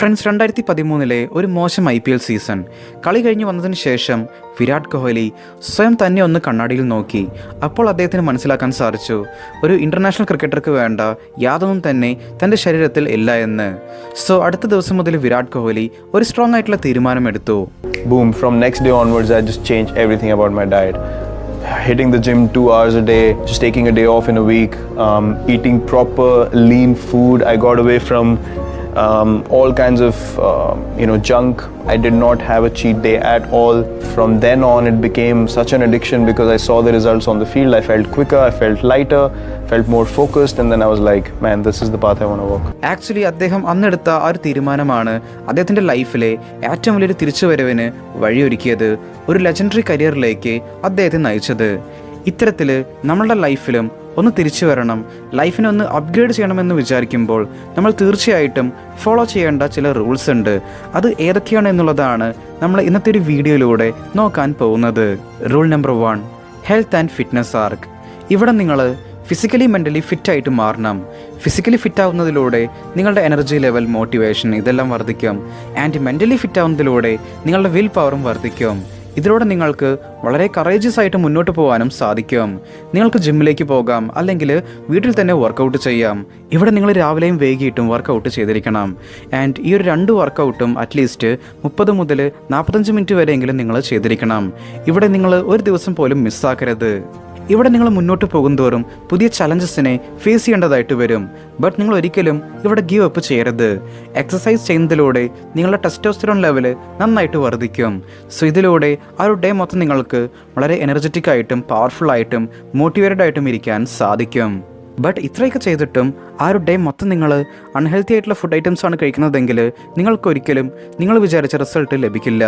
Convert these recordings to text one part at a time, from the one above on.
Friends രണ്ടായിരത്തി പതിമൂന്നിലെ ഒരു മോശം ഐ പി എൽ സീസൺ. കളി കഴിഞ്ഞ് വന്നതിന് ശേഷം വിരാട് കോഹ്ലി സ്വയം തന്നെ ഒന്ന് കണ്ണാടിയിൽ നോക്കി. അപ്പോൾ അദ്ദേഹത്തിന് മനസ്സിലാക്കാൻ സാധിച്ചു ഒരു ഇന്റർനാഷണൽ ക്രിക്കറ്റർക്ക് വേണ്ട യാതൊന്നും തന്നെ തന്റെ ശരീരത്തിൽ ഇല്ല എന്ന്. സോ അടുത്ത ദിവസം മുതൽ വിരാട് കോഹ്ലി ഒരു സ്ട്രോങ് ആയിട്ടുള്ള തീരുമാനമെടുത്തു എടുത്തു. Boom from next day i I just change about about my hitting the gym two hours a day just taking a day off in a week um, eating proper lean food. I got away from um, all kinds of uh, you know junk i did not have a cheat day at all from then on it became such an addiction because i saw the results on the field i felt quicker i felt lighter felt more focused and then i was like man this is the path i want to walk actually അദ്ദേഹം അന്നെടുത്ത ആ ഒരു തീരുമാനമാണ് അദ്ദേഹത്തിന്റെ ലൈഫിലെ ഏറ്റവും വലിയൊരു തിരിച്ചുവരവിന് വഴിയൊരുക്കിയത് ഒരു ലെജൻഡറി കരിയറിലേക്ക് അദ്ദേഹത്തെ നയിച്ചത് ഇത്തരത്തിൽ നമ്മളുടെ ലൈഫിലും ഒന്ന് തിരിച്ചു വരണം. ലൈഫിനെ ഒന്ന് അപ്ഗ്രേഡ് ചെയ്യണമെന്ന് വിചാരിക്കുമ്പോൾ നമ്മൾ തീർച്ചയായിട്ടും ഫോളോ ചെയ്യേണ്ട ചില റൂൾസ് ഉണ്ട്. അത് ഏതൊക്കെയാണ് എന്നുള്ളതാണ് നമ്മൾ ഇന്നത്തെ ഒരു വീഡിയോയിലൂടെ നോക്കാൻ പോകുന്നത്. Rule number one health and fitness ആർക്ക് ഇവിടെ നിങ്ങൾ ഫിസിക്കലി മെന്റലി ഫിറ്റായിട്ട് മാറണം. ഫിസിക്കലി ഫിറ്റ് ആവുന്നതിലൂടെ നിങ്ങളുടെ എനർജി ലെവൽ മോട്ടിവേഷൻ ഇതെല്ലാം വർദ്ധിക്കും. ആൻഡ് മെന്റലി ഫിറ്റ് ആവുന്നതിലൂടെ നിങ്ങളുടെ വിൽ പവറും വർദ്ധിക്കും. ഇതിലൂടെ നിങ്ങൾക്ക് വളരെ കറേജിയസ് ആയിട്ട് മുന്നോട്ട് പോകാനും സാധിക്കും. നിങ്ങൾക്ക് ജിമ്മിലേക്ക് പോകാം അല്ലെങ്കിൽ വീട്ടിൽ തന്നെ വർക്കൗട്ട് ചെയ്യാം. ഇവിടെ നിങ്ങൾ രാവിലെയും വൈകിട്ടും വർക്കൗട്ട് ചെയ്തിരിക്കണം. ആൻഡ് ഈ ഒരു രണ്ട് വർക്കൗട്ടും അറ്റ്ലീസ്റ്റ് മുപ്പത് മുതൽ നാൽപ്പത്തഞ്ച് മിനിറ്റ് വരെയെങ്കിലും നിങ്ങൾ ചെയ്തിരിക്കണം. ഇവിടെ നിങ്ങൾ ഒരു ദിവസം പോലും മിസ്സാക്കരുത് ഇവിടെ നിങ്ങൾ മുന്നോട്ട് പോകുന്തോറും പുതിയ ചലഞ്ചസിനെ ഫേസ് ചെയ്യേണ്ടതായിട്ട് വരും. ബട്ട് നിങ്ങൾ ഒരിക്കലും ഇവിടെ ഗീവ് അപ്പ് ചെയ്യരുത്. എക്സസൈസ് ചെയ്യുന്നതിലൂടെ നിങ്ങളുടെ ടെസ്റ്റോസ്റ്റിറോൺ ലെവൽ നന്നായിട്ട് വർദ്ധിക്കും. സോ ഇതിലൂടെ ആ ഒരു ഡേ മൊത്തം നിങ്ങൾക്ക് വളരെ എനർജറ്റിക് ആയിട്ടും പവർഫുൾ ആയിട്ടും മോട്ടിവേറ്റഡ് ആയിട്ടും ഇരിക്കാൻ സാധിക്കും. ബട്ട് ഇത്രയൊക്കെ ചെയ്തിട്ടും ആ ഒരു ഡേ മൊത്തം നിങ്ങൾ അൺഹെൽത്തി ആയിട്ടുള്ള ഫുഡ് ഐറ്റംസ് ആണ് കഴിക്കുന്നതെങ്കിൽ നിങ്ങൾക്കൊരിക്കലും നിങ്ങൾ വിചാരിച്ച റിസൾട്ട് ലഭിക്കില്ല.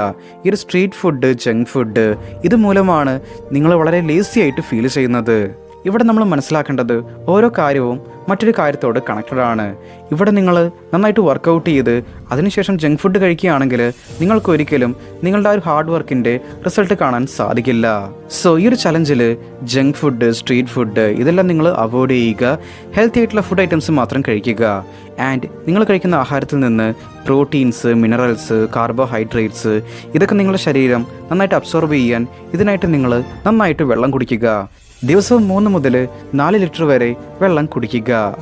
ഈ ഒരു സ്ട്രീറ്റ് ഫുഡ് ജങ്ക് ഫുഡ് ഇത് മൂലമാണ് നിങ്ങൾ വളരെ ലേസി ആയിട്ട് ഫീൽ ചെയ്യുന്നത്. ഇവിടെ നമ്മൾ മനസ്സിലാക്കേണ്ടത് ഓരോ കാര്യവും മറ്റൊരു കാര്യത്തോട് കണക്റ്റഡ് ആണ്. ഇവിടെ നിങ്ങൾ നന്നായിട്ട് വർക്കൗട്ട് ചെയ്ത് അതിനുശേഷം ജങ്ക് ഫുഡ് കഴിക്കുകയാണെങ്കിൽ നിങ്ങൾക്ക് ഒരിക്കലും നിങ്ങളുടെ ആ ഒരു ഹാർഡ് വർക്കിന്റെ റിസൾട്ട് കാണാൻ സാധിക്കില്ല. സോ ഈ ഒരു ചലഞ്ചിൽ ജങ്ക് ഫുഡ് സ്ട്രീറ്റ് ഫുഡ് ഇതെല്ലാം നിങ്ങൾ അവോയ്ഡ് ചെയ്യുക. ഹെൽത്തി ആയിട്ടുള്ള ഫുഡ് ഐറ്റംസ് മാത്രം കഴിക്കുക. ആൻഡ് നിങ്ങൾ കഴിക്കുന്ന ആഹാരത്തിൽ നിന്ന് പ്രോട്ടീൻസ് മിനറൽസ് കാർബോഹൈഡ്രേറ്റ്സ് ഇതൊക്കെ നിങ്ങളുടെ ശരീരം നന്നായിട്ട് അബ്സോർബ് ചെയ്യാൻ ഇതിനായിട്ട് നിങ്ങൾ നന്നായിട്ട് വെള്ളം കുടിക്കുക. ദിവസവും മൂന്ന് മുതൽ നാല് ലിറ്റർ വരെ വെള്ളം കുടിക്കുക.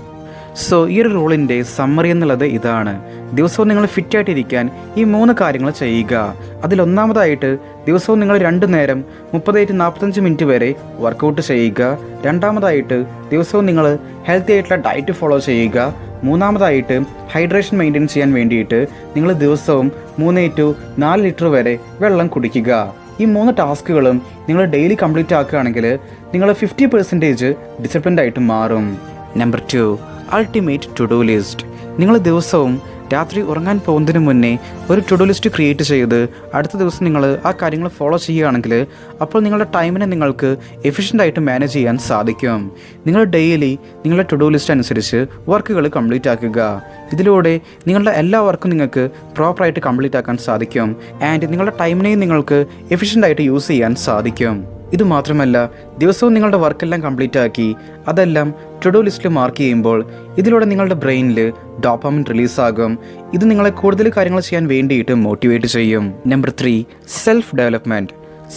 സോ ഈ ഒരു റൂളിന്റെ സമ്മറി എന്നുള്ളത് ഇതാണ്. ദിവസവും നിങ്ങൾ ഫിറ്റായിട്ടിരിക്കാൻ ഈ മൂന്ന് കാര്യങ്ങൾ ചെയ്യുക. അതിലൊന്നാമതായിട്ട് ദിവസവും നിങ്ങൾ രണ്ടു നേരം മുപ്പതായിട്ട് നാൽപ്പത്തഞ്ച് മിനിറ്റ് വരെ വർക്കൗട്ട് ചെയ്യുക. രണ്ടാമതായിട്ട് ദിവസവും നിങ്ങൾ ഹെൽത്തി ആയിട്ടുള്ള ഡയറ്റ് ഫോളോ ചെയ്യുക. മൂന്നാമതായിട്ട് ഹൈഡ്രേഷൻ മെയിന്റെയിൻ ചെയ്യാൻ വേണ്ടിയിട്ട് നിങ്ങൾ ദിവസവും മൂന്ന് ടു നാല് ലിറ്റർ വരെ വെള്ളം കുടിക്കുക. ഈ മൂന്ന് ടാസ്കുകളും നിങ്ങൾ ഡെയിലി കംപ്ലീറ്റ് ആക്കുകയാണെങ്കിൽ നിങ്ങൾ ഫിഫ്റ്റി പെർസെന്റേജ് ഡിസിപ്ലിൻഡ് ആയിട്ട് മാറും. Number two ultimate to do list നിങ്ങൾ ദിവസവും രാത്രി ഉറങ്ങാൻ പോകുന്നതിന് മുന്നേ ഒരു ടു ഡു ലിസ്റ്റ് ക്രിയേറ്റ് ചെയ്ത് അടുത്ത ദിവസം നിങ്ങൾ ആ കാര്യങ്ങൾ ഫോളോ ചെയ്യുകയാണെങ്കിൽ അപ്പോൾ നിങ്ങളുടെ ടൈമിനെ നിങ്ങൾക്ക് എഫിഷ്യന്റായിട്ട് മാനേജ് ചെയ്യാൻ സാധിക്കും. നിങ്ങൾ ഡെയിലി നിങ്ങളുടെ ടു ഡു ലിസ്റ്റ് അനുസരിച്ച് വർക്കുകൾ കംപ്ലീറ്റ് ആക്കുക. ഇതിലൂടെ നിങ്ങളുടെ എല്ലാ വർക്കും നിങ്ങൾക്ക് പ്രോപ്പറായിട്ട് കംപ്ലീറ്റ് ആക്കാൻ സാധിക്കും. ആൻഡ് നിങ്ങളുടെ ടൈമിനെയും നിങ്ങൾക്ക് എഫിഷ്യന്റായിട്ട് യൂസ് ചെയ്യാൻ സാധിക്കും. ഇത് മാത്രമല്ല ദിവസവും നിങ്ങളുടെ വർക്കെല്ലാം കംപ്ലീറ്റ് ആക്കി അതെല്ലാം ടു ലിസ്റ്റിൽ മാർക്ക് ചെയ്യുമ്പോൾ ഇതിലൂടെ നിങ്ങളുടെ ബ്രെയിനിൽ ഡോപ്പാമിൻ റിലീസാകും ഇത് നിങ്ങളെ കൂടുതൽ കാര്യങ്ങൾ ചെയ്യാൻ വേണ്ടിയിട്ട് മോട്ടിവേറ്റ് ചെയ്യും. Number three self development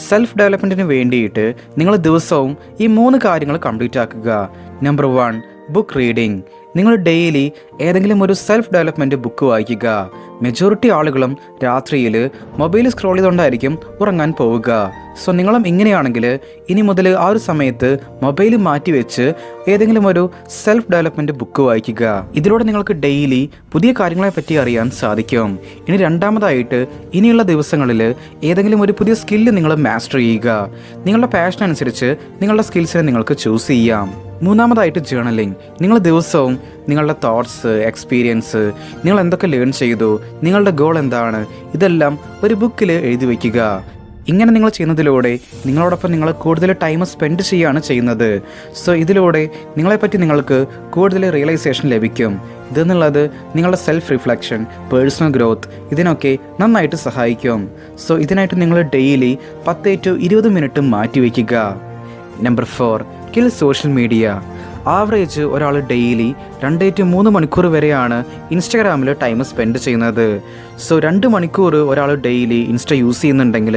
self ഡെവലപ്മെന്റിന് വേണ്ടിയിട്ട് നിങ്ങൾ ദിവസവും ഈ മൂന്ന് കാര്യങ്ങൾ കംപ്ലീറ്റ് ആക്കുക നമ്പർ വൺ ബുക്ക് റീഡിംഗ് നിങ്ങൾ ഡെയിലി ഏതെങ്കിലും ഒരു സെൽഫ് ഡെവലപ്മെന്റ് ബുക്ക് വായിക്കുക. മെജോറിറ്റി ആളുകളും രാത്രിയിൽ മൊബൈൽ സ്ക്രോൾ ചെയ്തുകൊണ്ടായിരിക്കും ഉറങ്ങാൻ പോവുക. സോ നിങ്ങളും ഇങ്ങനെയാണെങ്കിൽ ഇനി മുതൽ ആ ഒരു സമയത്ത് മൊബൈൽ മാറ്റി വെച്ച് ഏതെങ്കിലും ഒരു സെൽഫ് ഡെവലപ്മെന്റ് ബുക്ക് വായിക്കുക. ഇതിലൂടെ നിങ്ങൾക്ക് ഡെയിലി പുതിയ കാര്യങ്ങളെ പറ്റി അറിയാൻ സാധിക്കും. ഇനി രണ്ടാമതായിട്ട് ഇനിയുള്ള ദിവസങ്ങളിൽ ഏതെങ്കിലും ഒരു പുതിയ സ്കില്ല് നിങ്ങൾ മാസ്റ്റർ ചെയ്യുക. നിങ്ങളുടെ പാഷൻ അനുസരിച്ച് നിങ്ങളുടെ സ്കിൽസിനെ നിങ്ങൾക്ക് ചൂസ് ചെയ്യാം. മൂന്നാമതായിട്ട് ജേണലിംഗ് നിങ്ങൾ ദിവസവും നിങ്ങളുടെ തോട്ട്സ് എക്സ്പീരിയൻസ് നിങ്ങൾ എന്തൊക്കെ ലേൺ ചെയ്തു നിങ്ങളുടെ ഗോൾ എന്താണ് ഇതെല്ലാം ഒരു ബുക്കിൽ എഴുതി വയ്ക്കുക ഇങ്ങനെ നിങ്ങൾ ചെയ്യുന്നതിലൂടെ നിങ്ങളോടൊപ്പം നിങ്ങൾ കൂടുതൽ ടൈം സ്പെൻഡ് ചെയ്യുകയാണ് ചെയ്യുന്നത്. സോ ഇതിലൂടെ നിങ്ങളെപ്പറ്റി നിങ്ങൾക്ക് കൂടുതൽ റിയലൈസേഷൻ ലഭിക്കും. ഇതെന്നുള്ളത് നിങ്ങളുടെ സെൽഫ് റിഫ്ലക്ഷൻ പേഴ്സണൽ ഗ്രോത്ത് ഇതിനൊക്കെ നന്നായിട്ട് സഹായിക്കും. സോ ഇതിനായിട്ട് നിങ്ങൾ ഡെയിലി പത്ത് ടു ഇരുപത് മിനിറ്റ് മാറ്റിവെക്കുക number four kill social media average ഒരാൾ ഡെയിലി രണ്ട് ടു മൂന്ന് മണിക്കൂർ വരെയാണ് ഇൻസ്റ്റാഗ്രാമിൽ ടൈം സ്പെൻഡ് ചെയ്യുന്നത്. സോ രണ്ട് മണിക്കൂർ ഒരാൾ ഡെയിലി ഇൻസ്റ്റ യൂസ് ചെയ്യുന്നുണ്ടെങ്കിൽ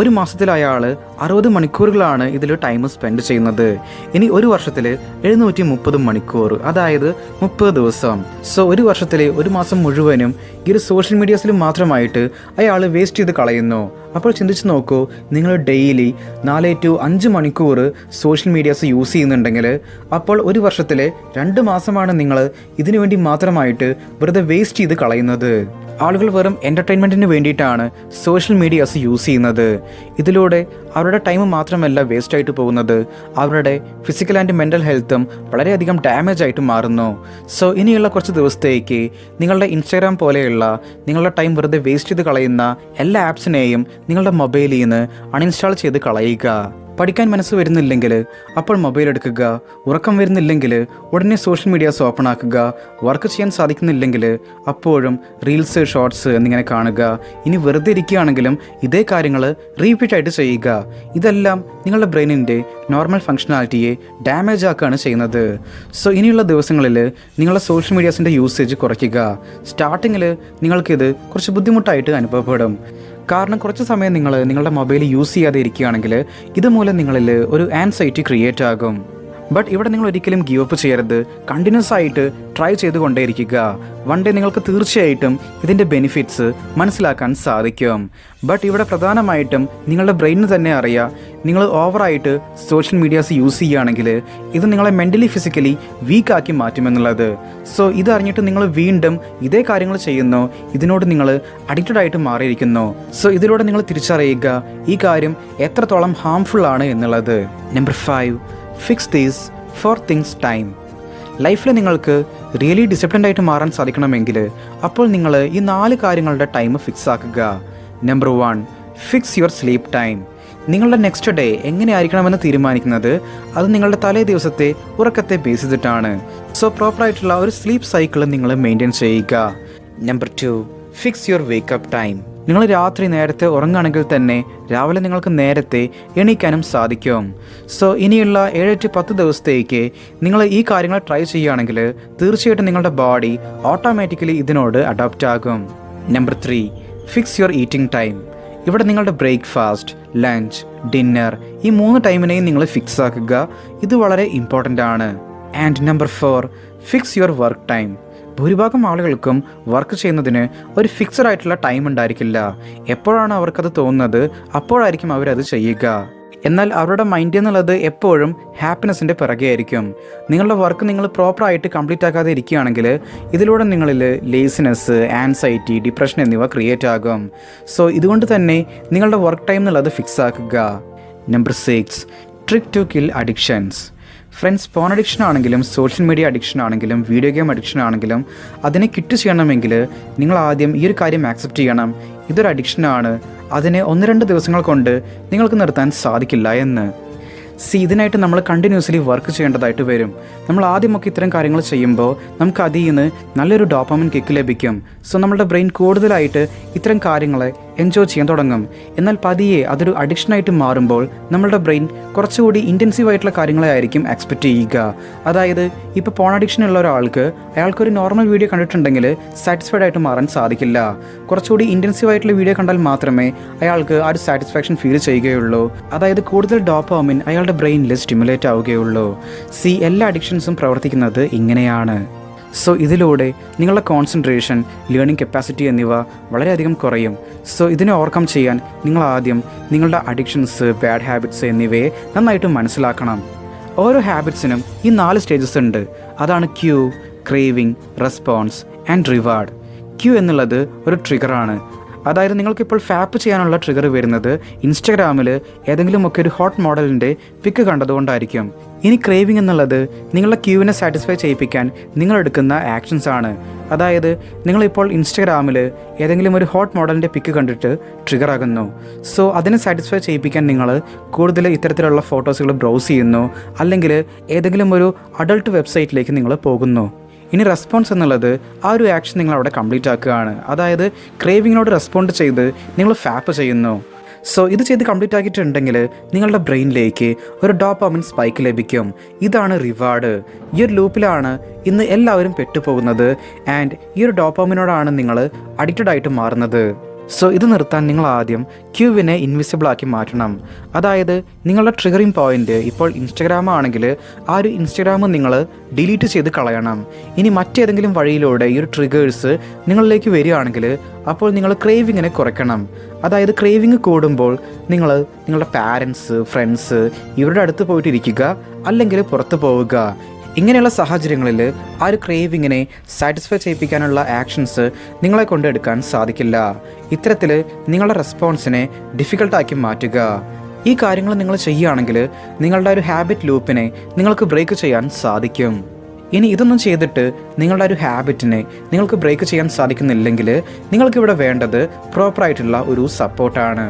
ഒരു മാസത്തിൽ അയാൾ അറുപത് മണിക്കൂറുകളാണ് ഇതിൽ ടൈം സ്പെൻഡ് ചെയ്യുന്നത്. ഇനി ഒരു വർഷത്തിൽ എഴുന്നൂറ്റി മുപ്പത് മണിക്കൂർ അതായത് മുപ്പത് ദിവസം. സോ ഒരു വർഷത്തിൽ ഒരു മാസം മുഴുവനും ഈ ഒരു സോഷ്യൽ മീഡിയാസിൽ മാത്രമായിട്ട് അയാൾ വേസ്റ്റ് ചെയ്ത് കളയുന്നു. അപ്പോൾ ചിന്തിച്ച് നോക്കൂ നിങ്ങൾ ഡെയിലി നാല് ടു അഞ്ച് മണിക്കൂർ സോഷ്യൽ മീഡിയാസ് യൂസ് ചെയ്യുന്നുണ്ടെങ്കിൽ അപ്പോൾ ഒരു വർഷത്തിലെ രണ്ട് മാസമാണ് നിങ്ങൾ ഇതിനു വേണ്ടി മാത്രമായിട്ട് വെറുതെ വേസ്റ്റ് ചെയ്ത് കളയുന്നത്. ആളുകൾ വെറും എന്റർടൈൻമെന്റിന് വേണ്ടിയിട്ടാണ് സോഷ്യൽ മീഡിയാസ് യൂസ് ചെയ്യുന്നത്. ഇതിലൂടെ അവരുടെ ടൈം മാത്രമല്ല വേസ്റ്റ് ആയിട്ട് പോകുന്നത്. അവരുടെ ഫിസിക്കൽ ആൻഡ് മെന്റൽ ഹെൽത്തും വളരെയധികം ഡാമേജ് ആയിട്ട് മാറുന്നു. സോ ഇനിയുള്ള കുറച്ച് ദിവസത്തേക്ക് നിങ്ങളുടെ ഇൻസ്റ്റാഗ്രാം പോലെയുള്ള നിങ്ങളുടെ ടൈം വെറുതെ വേസ്റ്റ് ചെയ്ത് കളയുന്ന എല്ലാ ആപ്സിനെയും നിങ്ങളുടെ മൊബൈലിൽ നിന്ന് അൺഇൻസ്റ്റാൾ ചെയ്ത് കളയുക. പഠിക്കാൻ മനസ്സ് വരുന്നില്ലെങ്കിൽ അപ്പോൾ മൊബൈൽ എടുക്കുക ഉറക്കം വരുന്നില്ലെങ്കിൽ ഉടനെ സോഷ്യൽ മീഡിയാസ് ഓപ്പൺ ആക്കുക വർക്ക് ചെയ്യാൻ സാധിക്കുന്നില്ലെങ്കിൽ അപ്പോഴും റീൽസ് ഷോർട്സ് എന്നിങ്ങനെ കാണുക. ഇനി വെറുതെ ഇരിക്കുകയാണെങ്കിലും ഇതേ കാര്യങ്ങൾ റീപ്പീറ്റായിട്ട് ചെയ്യുക. ഇതെല്ലാം നിങ്ങളുടെ ബ്രെയിനിന്റെ നോർമൽ ഫങ്ഷനാലിറ്റിയെ ഡാമേജ് ആക്കുകയാണ് ചെയ്യുന്നത്. സോ ഇനിയുള്ള ദിവസങ്ങളിൽ നിങ്ങളുടെ സോഷ്യൽ മീഡിയാസിന്റെ യൂസേജ് കുറയ്ക്കുക. സ്റ്റാർട്ടിങ്ങിൽ നിങ്ങൾക്കിത് കുറച്ച് ബുദ്ധിമുട്ടായിട്ട് അനുഭവപ്പെടും. കാരണം കുറച്ച് സമയം നിങ്ങൾ നിങ്ങളുടെ മൊബൈൽ യൂസ് ചെയ്യാതെ ഇരിക്കുകയാണെങ്കിൽ ഇതുമൂലം നിങ്ങളിൽ ഒരു ആൻസൈറ്റി ക്രിയേറ്റ് ആകും. ബട്ട് ഇവിടെ നിങ്ങൾ ഒരിക്കലും ഗീവ് അപ്പ് ചെയ്യരുത്. കണ്ടിന്യൂസ് ആയിട്ട് ട്രൈ ചെയ്തുകൊണ്ടേയിരിക്കുക. വൺ ഡേ നിങ്ങൾക്ക് തീർച്ചയായിട്ടും ഇതിന്റെ ബെനിഫിറ്റ്സ് മനസ്സിലാക്കാൻ സാധിക്കും. ബട്ട് ഇവിടെ പ്രധാനമായിട്ടും നിങ്ങളുടെ ബ്രെയിനിന് തന്നെ അറിയാം. നിങ്ങൾ ഓവറായിട്ട് സോഷ്യൽ മീഡിയാസ് യൂസ് ചെയ്യുകയാണെങ്കിൽ ഇത് നിങ്ങളെ മെന്റലി ഫിസിക്കലി വീക്കാക്കി മാറ്റുമെന്നുള്ളത്. സോ ഇതറിഞ്ഞിട്ട് നിങ്ങൾ വീണ്ടും ഇതേ കാര്യങ്ങൾ ചെയ്യുന്നു. ഇതിനോട് നിങ്ങൾ അഡിക്റ്റഡ് ആയിട്ട് മാറിയിരിക്കുന്നു. സോ ഇതിലൂടെ നിങ്ങൾ തിരിച്ചറിയുക ഈ കാര്യം എത്രത്തോളം ഹാംഫുൾ ആണ് എന്നുള്ളത്. Number five fix these four things time ലൈഫിൽ നിങ്ങൾക്ക് റിയലി ഡിസിപ്ലിൻഡ് ആയിട്ട് മാറാൻ സാധിക്കണമെങ്കിൽ അപ്പോൾ നിങ്ങൾ ഈ നാല് കാര്യങ്ങളുടെ ടൈം ഫിക്സ് ആക്കുക. Number one fix your sleep time നിങ്ങളുടെ നെക്സ്റ്റ് ഡേ എങ്ങനെയായിരിക്കണമെന്ന് തീരുമാനിക്കുന്നത് അത് നിങ്ങളുടെ തലേ ദിവസത്തെ ഉറക്കത്തെ ബേസ് ചെയ്തിട്ടാണ്. സോ പ്രോപ്പറായിട്ടുള്ള ഒരു സ്ലീപ്പ് സൈക്കിൾ നിങ്ങൾ മെയിന്റെയിൻ ചെയ്യുക. Number two fix your wake up time നിങ്ങൾ രാത്രി നേരത്തെ ഉറങ്ങുകയാണെങ്കിൽ തന്നെ രാവിലെ നിങ്ങൾക്ക് നേരത്തെ എണീക്കാനും സാധിക്കും. സോ ഇനിയുള്ള ഏഴ് ടു പത്ത് ദിവസത്തേക്ക് നിങ്ങൾ ഈ കാര്യങ്ങൾ ട്രൈ ചെയ്യുകയാണെങ്കിൽ തീർച്ചയായിട്ടും നിങ്ങളുടെ ബോഡി ഓട്ടോമാറ്റിക്കലി ഇതിനോട് അഡോപ്റ്റ് ആകും. Number three fix your eating time ഇവിടെ നിങ്ങളുടെ ബ്രേക്ക്ഫാസ്റ്റ് ലഞ്ച് ഡിന്നർ ഈ മൂന്ന് ടൈമിനെയും നിങ്ങൾ ഫിക്സ് ആക്കുക. ഇത് വളരെ ഇമ്പോർട്ടന്റ് ആണ്. And number four fix your work time ഭൂരിഭാഗം ആളുകൾക്കും വർക്ക് ചെയ്യുന്നതിന് ഒരു ഫിക്സഡ് ആയിട്ടുള്ള ടൈം ഉണ്ടായിരിക്കില്ല. എപ്പോഴാണ് അവർക്കത് തോന്നുന്നത് അപ്പോഴായിരിക്കും അവരത് ചെയ്യുക. എന്നാൽ അവരുടെ മൈൻഡ് എന്നുള്ളത് എപ്പോഴും ഹാപ്പിനെസ്സിന്റെ പിറകെ ആയിരിക്കും. നിങ്ങളുടെ വർക്ക് നിങ്ങൾ പ്രോപ്പറായിട്ട് കംപ്ലീറ്റ് ആക്കാതെ ഇരിക്കുകയാണെങ്കിൽ ഇതിലൂടെ നിങ്ങളിൽ ലേസിനെസ് ആൻസൈറ്റി ഡിപ്രഷൻ എന്നിവ ക്രിയേറ്റ് ആകും. സോ ഇതുകൊണ്ട് തന്നെ നിങ്ങളുടെ വർക്ക് ടൈം എന്നുള്ളത് ഫിക്സ് ആക്കുക. Number six trick to kill addictions friends phone addiction ആണെങ്കിലും സോഷ്യൽ മീഡിയ അഡിക്ഷൻ ആണെങ്കിലും വീഡിയോ ഗെയിം അഡിക്ഷൻ ആണെങ്കിലും അതിനെ കിറ്റ് ചെയ്യണമെങ്കിൽ നിങ്ങൾ ആദ്യം ഈ ഒരു കാര്യം ആക്സെപ്റ്റ് ചെയ്യണം. ഇതൊരു അഡിക്ഷനാണ് അതിനെ ഒന്ന് രണ്ട് ദിവസങ്ങൾ കൊണ്ട് നിങ്ങൾക്ക് നിർത്താൻ സാധിക്കില്ല എന്ന്. സി ഇതിനായിട്ട് നമ്മൾ കണ്ടിന്യൂസ്ലി വർക്ക് ചെയ്യേണ്ടതായിട്ട് വരും. നമ്മൾ ആദ്യമൊക്കെ ഇത്തരം കാര്യങ്ങൾ ചെയ്യുമ്പോൾ നമുക്ക് അതിൽ നിന്ന് നല്ലൊരു ഡോപ്പമിൻ കിക്ക് ലഭിക്കും. സോ നമ്മുടെ ബ്രെയിൻ കൂടുതലായിട്ട് ഇത്തരം കാര്യങ്ങളെ എൻജോയ് ചെയ്യാൻ തുടങ്ങും. എന്നാൽ പതിയെ അതൊരു അഡിക്ഷനായിട്ട് മാറുമ്പോൾ നമ്മളുടെ ബ്രെയിൻ കുറച്ചുകൂടി ഇന്റൻസീവ് ആയിട്ടുള്ള കാര്യങ്ങളെ ആയിരിക്കും എക്സ്പെക്റ്റ് ചെയ്യുക. അതായത് ഇപ്പോൾ പോൺ അഡിക്ഷൻ ഉള്ള ഒരാൾക്ക് അയാൾക്കൊരു നോർമൽ വീഡിയോ കണ്ടിട്ടുണ്ടെങ്കിൽ സാറ്റിസ്ഫൈഡ് ആയിട്ട് മാറാൻ സാധിക്കില്ല. കുറച്ചുകൂടി ഇന്റൻസീവ് ആയിട്ടുള്ള വീഡിയോ കണ്ടാൽ മാത്രമേ അയാൾക്ക് ആ ഒരു സാറ്റിസ്ഫാക്ഷൻ ഫീൽ ചെയ്യുകയുള്ളൂ. അതായത് കൂടുതൽ ഡോപ്പോമിൻ അയാളുടെ ബ്രെയിനിൽ സ്റ്റിമുലേറ്റ് ആവുകയുള്ളൂ. സി എല്ലാ അഡിക്ഷൻസും പ്രവർത്തിക്കുന്നത് ഇങ്ങനെയാണ്. സോ ഇതിലൂടെ നിങ്ങളുടെ കോൺസെൻട്രേഷൻ ലേണിംഗ് കപ്പാസിറ്റി എന്നിവ വളരെയധികം കുറയും. സോ ഇതിനെ ഓവർകം ചെയ്യാൻ നിങ്ങൾ ആദ്യം നിങ്ങളുടെ അഡിക്ഷൻസ് ബാഡ് ഹാബിറ്റ്സ് എന്നിവയെ നന്നായിട്ട് മനസ്സിലാക്കണം. ഓരോ ഹാബിറ്റ്സിനും ഈ നാല് സ്റ്റേജസ് ഉണ്ട്. അതാണ് cue craving response and reward cue എന്നുള്ളത് ഒരു ട്രിഗറാണ് അതായത് നിങ്ങൾക്കിപ്പോൾ ഫാപ്പ് ചെയ്യാനുള്ള ട്രിഗർ വരുന്നത് ഇൻസ്റ്റഗ്രാമിൽ ഏതെങ്കിലുമൊക്കെ ഒരു ഹോട്ട് മോഡലിന്റെ പിക്ക് കണ്ടതുകൊണ്ടായിരിക്കും. ഇനി ക്രേവിംഗ് എന്നുള്ളത് നിങ്ങളുടെ ക്യൂവിനെ സാറ്റിസ്ഫൈ ചെയ്യിപ്പിക്കാൻ നിങ്ങൾ എടുക്കുന്ന ആക്ഷൻസ് ആണ്. അതായത് നിങ്ങളിപ്പോൾ ഇൻസ്റ്റഗ്രാമിൽ ഏതെങ്കിലും ഒരു ഹോട്ട് മോഡലിന്റെ പിക്ക് കണ്ടിട്ട് ട്രിഗർ ആകുന്നു. സോ അതിനെ സാറ്റിസ്ഫൈ ചെയ്യിപ്പിക്കാൻ നിങ്ങൾ കൂടുതൽ ഇത്തരത്തിലുള്ള ഫോട്ടോസുകൾ ബ്രൗസ് ചെയ്യുന്നു. അല്ലെങ്കിൽ ഏതെങ്കിലും ഒരു അഡൾട്ട് വെബ്സൈറ്റിലേക്ക് നിങ്ങൾ പോകുന്നു. ഇനി റെസ്പോൺസ് എന്നുള്ളത് ആ ഒരു ആക്ഷൻ നിങ്ങൾ അവിടെ കംപ്ലീറ്റ് ആക്കുകയാണ്. അതായത് ക്രേവിങ്ങിനോട് റെസ്പോണ്ട് ചെയ്ത് നിങ്ങൾ ഫാപ്പ് ചെയ്യുന്നു. സോ ഇത് ചെയ്ത് കംപ്ലീറ്റ് ആക്കിയിട്ടുണ്ടെങ്കിൽ നിങ്ങളുടെ ബ്രെയിനിലേക്ക് ഒരു ഡോപ്പാമിൻ സ്പൈക്ക് ലഭിക്കും. ഇതാണ് റിവാർഡ് ഈ ഒരു ലൂപ്പിലാണ് ഇന്ന് എല്ലാവരും പെട്ടുപോകുന്നത്. ആൻഡ് ഈ ഒരു ഡോപ്പാമിനോടാണ് നിങ്ങൾ അഡിക്റ്റഡ് ആയിട്ട് മാറുന്നത്. സോ ഇത് നിർത്താൻ നിങ്ങൾ ആദ്യം ക്യൂവിനെ ഇൻവിസിബിൾ ആക്കി മാറ്റണം. അതായത് നിങ്ങളുടെ ട്രിഗറിങ് പോയിന്റ് ഇപ്പോൾ ഇൻസ്റ്റഗ്രാം ആണെങ്കിൽ ആ ഒരു ഇൻസ്റ്റഗ്രാം നിങ്ങൾ ഡിലീറ്റ് ചെയ്ത് കളയണം. ഇനി മറ്റേതെങ്കിലും വഴിയിലൂടെ ഈ ഒരു ട്രിഗേഴ്സ് നിങ്ങളിലേക്ക് വരികയാണെങ്കിൽ അപ്പോൾ നിങ്ങൾ ക്രേവിങ്ങിനെ കുറയ്ക്കണം. അതായത് ക്രേവിങ് കൂടുമ്പോൾ നിങ്ങൾ നിങ്ങളുടെ പാരൻസ് ഫ്രണ്ട്സ് ഇവരുടെ അടുത്ത് പോയിട്ട് ഇരിക്കുക അല്ലെങ്കിൽ പുറത്ത് പോവുക. ഇങ്ങനെയുള്ള സാഹചര്യങ്ങളിൽ ആ ഒരു ക്രേവിങ്ങിനെ സാറ്റിസ്ഫൈ ചെയ്യിപ്പിക്കാനുള്ള ആക്ഷൻസ് നിങ്ങളെ കൊണ്ട് എടുക്കാൻ സാധിക്കില്ല. ഇത്തരത്തിൽ നിങ്ങളുടെ റെസ്പോൺസിനെ ഡിഫിക്കൽട്ടാക്കി മാറ്റുക. ഈ കാര്യങ്ങൾ നിങ്ങൾ ചെയ്യുകയാണെങ്കിൽ നിങ്ങളുടെ ഒരു ഹാബിറ്റ് ലൂപ്പിനെ നിങ്ങൾക്ക് ബ്രേക്ക് ചെയ്യാൻ സാധിക്കും. ഇനി ഇതൊന്നും ചെയ്തിട്ട് നിങ്ങളുടെ ഒരു ഹാബിറ്റിനെ നിങ്ങൾക്ക് ബ്രേക്ക് ചെയ്യാൻ സാധിക്കുന്നില്ലെങ്കിൽ നിങ്ങൾക്കിവിടെ വേണ്ടത് പ്രോപ്പറായിട്ടുള്ള ഒരു സപ്പോർട്ടാണ്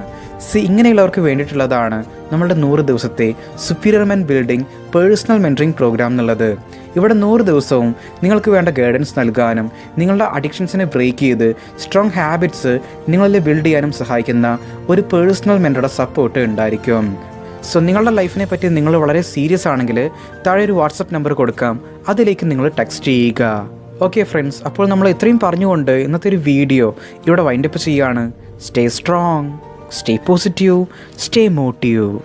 സി ഇങ്ങനെയുള്ളവർക്ക് വേണ്ടിയിട്ടുള്ളതാണ് നമ്മളുടെ നൂറ് ദിവസത്തെ superior men building personal mentoring program എന്നുള്ളത്. ഇവിടെ നൂറ് ദിവസവും നിങ്ങൾക്ക് വേണ്ട ഗൈഡൻസ് നൽകാനും നിങ്ങളുടെ അഡിക്ഷൻസിനെ ബ്രേക്ക് ചെയ്ത് സ്ട്രോങ് ഹാബിറ്റ്സ് നിങ്ങളിൽ ബിൽഡ് ചെയ്യാനും സഹായിക്കുന്ന ഒരു പേഴ്സണൽ മെന്ററുടെ സപ്പോർട്ട് ഉണ്ടായിരിക്കും. സോ നിങ്ങളുടെ ലൈഫിനെ പറ്റി നിങ്ങൾ വളരെ സീരിയസ് ആണെങ്കിൽ താഴെ ഒരു വാട്സപ്പ് നമ്പർ കൊടുക്കാം. അതിലേക്ക് നിങ്ങൾ ടെക്സ്റ്റ് ചെയ്യുക. ഓക്കെ ഫ്രണ്ട്സ് അപ്പോൾ നമ്മൾ ഇത്രയും പറഞ്ഞുകൊണ്ട് ഇന്നത്തെ ഒരു വീഡിയോ ഇവിടെ വൈൻഡപ്പ് ചെയ്യുകയാണ്. Stay strong stay positive stay motive